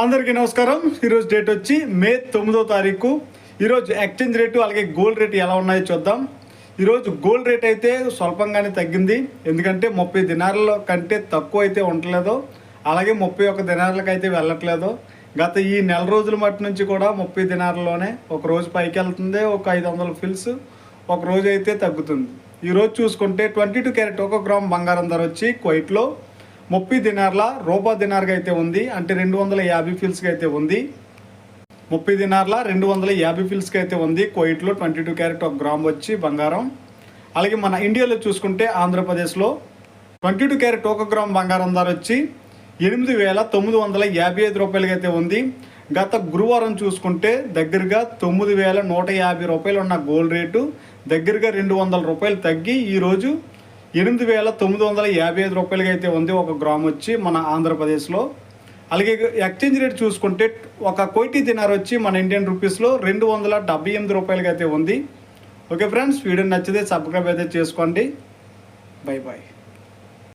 అందరికీ నమస్కారం. ఈరోజు డేట్ వచ్చి మే తొమ్మిదో తారీఖు. ఈరోజు ఎక్స్చేంజ్ రేటు అలాగే గోల్డ్ రేటు ఎలా ఉన్నాయో చూద్దాం. ఈరోజు గోల్డ్ రేట్ అయితే స్వల్పంగానే తగ్గింది. ఎందుకంటే ముప్పై దినారుల కంటే తక్కువ అయితే ఉండట్లేదు అలాగే ముప్పై ఒక్క దినార్లకు అయితే వెళ్ళట్లేదు. గత ఈ నెల రోజుల మట్టి నుంచి కూడా ముప్పై దినార్లోనే ఒక రోజు పైకి వెళ్తుంది. ఒక ఐదు వందల ఫిల్స్ ఒక రోజు అయితే తగ్గుతుంది. ఈరోజు చూసుకుంటే ట్వంటీ టూ క్యారెట్ ఒక గ్రామ్ బంగారం ధర వచ్చి క్వైట్లో ముప్పై దినార్ల రూపా దినార్గా అయితే ఉంది అంటే రెండు వందల యాభై ఫిల్స్కి అయితే ఉంది. ముప్పై దినార్ల రెండు వందల యాభై ఫిల్స్కి అయితే ఉంది. కోయిట్లో ట్వంటీ టూ క్యారెట్ ఒక గ్రామ్ వచ్చి బంగారం. అలాగే మన ఇండియాలో చూసుకుంటే ఆంధ్రప్రదేశ్లో ట్వంటీ టూ క్యారెట్ ఒక గ్రామ్ బంగారం ధర వచ్చి ఎనిమిది వేల తొమ్మిది వందల యాభై ఐదు రూపాయలకి అయితే ఉంది. గత గురువారం చూసుకుంటే దగ్గరగా తొమ్మిది వేల నూట యాభై రూపాయలు ఉన్న గోల్డ్ రేటు దగ్గరగా రెండు వందల రూపాయలు తగ్గి ఈరోజు ఎనిమిది వేల తొమ్మిది వందల యాభై ఐదు రూపాయలకి అయితే ఉంది ఒక గ్రామ్ వచ్చి మన ఆంధ్రప్రదేశ్లో. అలాగే ఎక్స్చేంజ్ రేట్ చూసుకుంటే ఒక కోటి దినార్ వచ్చి మన ఇండియన్ రూపీస్లో రెండు వందల డెబ్బై ఎనిమిది రూపాయలకి అయితే ఉంది. ఓకే ఫ్రెండ్స్ వీడియో నచ్చితే సబ్స్క్రైబ్ అయితే చేసుకోండి. Bye bye